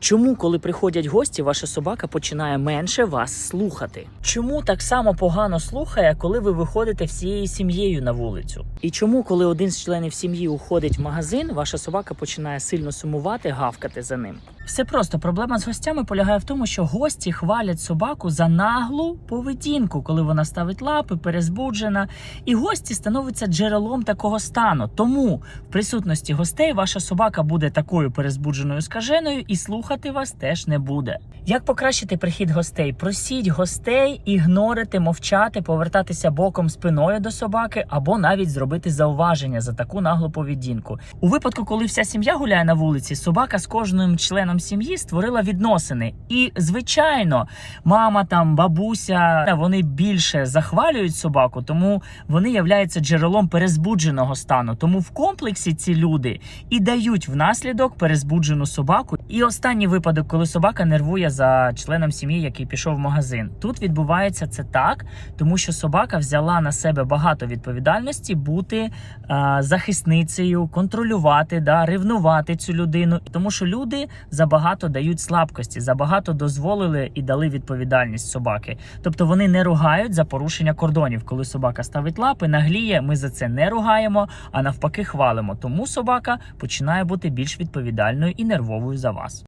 Чому, коли приходять гості, ваша собака починає менше вас слухати? Чому так само погано слухає, коли ви виходите всією сім'єю на вулицю? І чому, коли один з членів сім'ї уходить в магазин, ваша собака починає сильно сумувати, гавкати за ним? Все просто проблема з гостями полягає в тому, що гості хвалять собаку за наглу поведінку, коли вона ставить лапи, перезбуджена, і гості становляться джерелом такого стану. Тому в присутності гостей ваша собака буде такою перезбудженою скаженою і слухати вас теж не буде. Як покращити прихід гостей? Просіть гостей ігнорити, мовчати, повертатися боком спиною до собаки або навіть зробити зауваження за таку наглу поведінку. У випадку, коли вся сім'я гуляє на вулиці, собака з кожним членом сім'ї створила відносини. І, звичайно, мама там, бабуся, вони більше захвалюють собаку, тому вони являються джерелом перезбудженого стану. Тому в комплексі ці люди і дають внаслідок перезбуджену собаку. І останній випадок, коли собака нервує за членом сім'ї, який пішов в магазин. Тут відбувається це так, тому що собака взяла на себе багато відповідальності бути е, захисницею, контролювати, да, ревнувати цю людину, тому що люди забагато дають слабкості, забагато дозволили і дали відповідальність собаки. Тобто вони не ругають за порушення кордонів. Коли собака ставить лапи, нагліє, ми за це не ругаємо, а навпаки, хвалимо. Тому собака починає бути більш відповідальною і нервовою за вас.